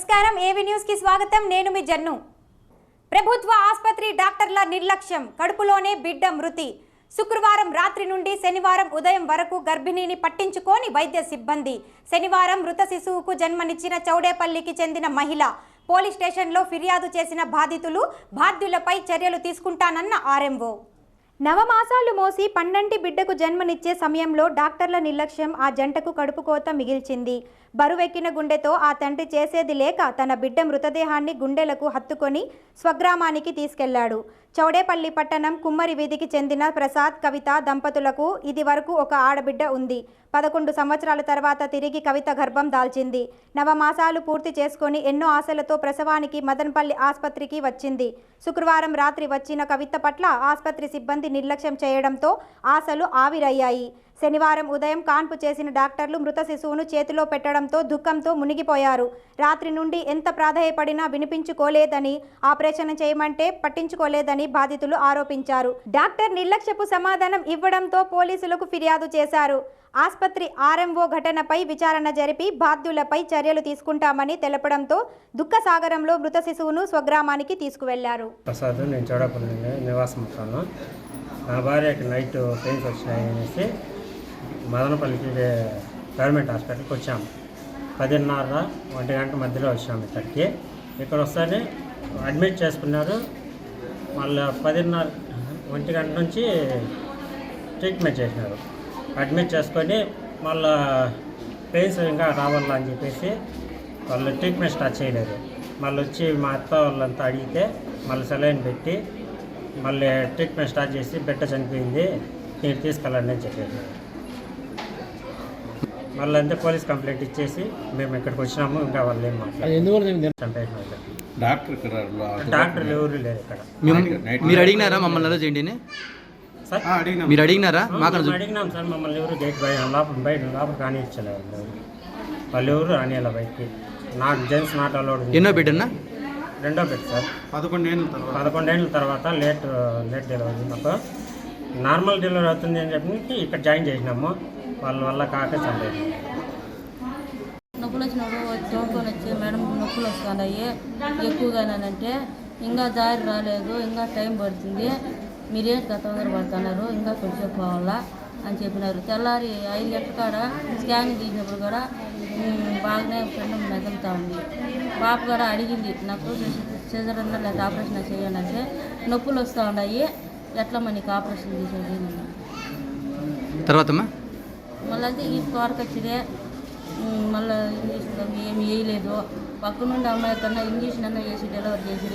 నమస్కారం. ఏవి న్యూస్కి స్వాగతం? నేను మీ జన్ను. ప్రభుత్వ ఆసుపత్రి డాక్టర్ల నిర్లక్ష్యం. కడుపులోనే బిడ్డ మృతి. శుక్రవారం రాత్రి నుండి శనివారం ఉదయం వరకు గర్భిణిని పట్టించుకోని వైద్య సిబ్బంది. శనివారం మృత శిశువుకు జన్మనిచ్చిన చౌడేపల్లికి చెందిన మహిళ. పోలీస్ స్టేషన్లో ఫిర్యాదు చేసిన బాధితులు బాధ్యులపై చర్యలు తీసుకుంటానన్న ఆర్ఎంఓ. నవమాసాలు మోసి పన్నంటి బిడ్డకు జన్మనిచ్చే సమయంలో డాక్టర్ల నిర్లక్ష్యం ఆ జంటకు కడుపు కోత మిగిల్చింది. బరువెక్కిన గుండెతో ఆ తండ్రి చేసేది లేక తన బిడ్డ మృతదేహాన్ని గుండెలకు హత్తుకొని స్వగ్రామానికి తీసుకెళ్ళాడు. చౌడేపల్లి పట్టణం కుమ్మరి వీధికి చెందిన ప్రసాద్ కవిత దంపతులకు ఇది వరకు ఒక ఆడబిడ్డ ఉంది. పదకొండు సంవత్సరాల తర్వాత తిరిగి కవిత గర్భం దాల్చింది. నవమాసాలు పూర్తి చేసుకొని ఎన్నో ఆశలతో ప్రసవానికి మదనపల్లి ఆసుపత్రికి వచ్చింది. శుక్రవారం రాత్రి వచ్చిన కవిత పట్ల ఆసుపత్రి సిబ్బంది నిర్లక్ష్యం చేయడంతో ఆశలు ఆవిరయ్యాయి. శనివారం ఉదయం కాన్పు చేసిన డాక్టర్లు మృత శిశువును చేతిలో పెట్టడంతో దుఃఖంతో మునిగిపోయారు. రాత్రి నుండి ఎంత ప్రాధాయపడినా వినిపించుకోలేదని ఆపరేషన్ చేయమంటే పట్టించుకోలేదని బాధితులు ఆరోపించారు. డాక్టర్ నిర్లక్ష్యపు సమాధానం ఇవ్వడంతో పోలీసులకు ఫిర్యాదు చేశారు. ఆసుపత్రి ఆర్ఎంఓ ఘటనపై విచారణ జరిపి బాధ్యులపై చర్యలు తీసుకుంటామని తెలపడంతో దుఃఖ సాగరంలో మృత శిశువును స్వగ్రామానికి తీసుకువెళ్ళారు. ప్రసాద్ నేను నివాసం నా భార్యకి నైట్ పెయిన్స్ వచ్చినాయి అనేసి మదనపల్లికి గవర్నమెంట్ హాస్పిటల్కి వచ్చాము. పదిన్నర ఒంటి గంట మధ్యలో వచ్చాము ఇక్కడికి. ఇక్కడ వస్తేనే అడ్మిట్ చేసుకున్నారు. మళ్ళీ పదిన్నర ఒంటి గంట నుంచి ట్రీట్మెంట్ చేసినారు. అడ్మిట్ చేసుకొని మళ్ళా పెయిన్స్ ఇంకా రావాలా అని చెప్పేసి వాళ్ళు ట్రీట్మెంట్ స్టార్ట్ చేయలేదు. మళ్ళీ వచ్చి మా అత్త వాళ్ళంతా అడిగితే మళ్ళీ సెలైన్ పెట్టి మళ్ళీ ట్రీట్మెంట్ స్టార్ట్ చేసి బిడ్డ చనిపోయింది మీరు తీసుకెళ్ళండి అని చెప్పారు. మళ్ళీ అంతే పోలీస్ కంప్లైంట్ ఇచ్చేసి మేము ఇక్కడికి వచ్చినాము ఇంకా వాళ్ళు ఏం మాట్లాడారు డాక్టర్లు ఎవరు లేరు ఇక్కడ. మీరు అడిగినారా మమ్మల్ని చేయండి మీరు అడిగినారా? మాకు అడిగినాం సార్ మమ్మల్ని ఎవరు గేట్ బయట లోపల బయట లోపల కానిచ్చలేదు వాళ్ళు ఎవరు రానియాల బయటికి. నాకు జెంట్స్ నాట్ అలౌడ్. ఎన్నో బిడ్డన్నా? రెండో బిడ్డ సార్ పదకొండేళ్ళ తర్వాత. పదకొండేళ్ళ తర్వాత లేట్ లేట్ డెలివరీ మాకు. నార్మల్ డెలివరీ అవుతుంది అని చెప్పి ఇక్కడ జాయిన్ చేసినాము. వాళ్ళ వల్ల కాక చంపేసి నొప్పులు వచ్చినప్పుడు తోడుకొని వచ్చి మేడం నొప్పులు వస్తున్నాయి ఎక్కువగానంటే ఇంకా దారి రాలేదు ఇంకా టైం పడుతుంది. మీరేం తొందర పడుతున్నారు ఇంకా కొంచెం పోవాలా అని చెప్పినారు. తెల్లారి ఐదు గంటల కాడ స్కానింగ్ తీసినప్పుడు కూడా బాగానే పెండం మెదులుతూ ఉంది. పాప కూడా అడిగింది నాకు సిజర్ అన్న లేదా ఆపరేషన్ చేయండి అంటే నొప్పులు వస్తూ ఉన్నాయి. ఎట్లా మనకి ఆపరేషన్ చేసేది? అన్నారు. తర్వాత మళ్ళీ ఈ వరకు వచ్చిదే. మళ్ళీ ఇంజక్షన్ ఏమి వేయలేదు. పక్క నుండి అమ్మాయి కన్నా ఇంజక్షన్ అన్న వేసి డెలివరీ చేసి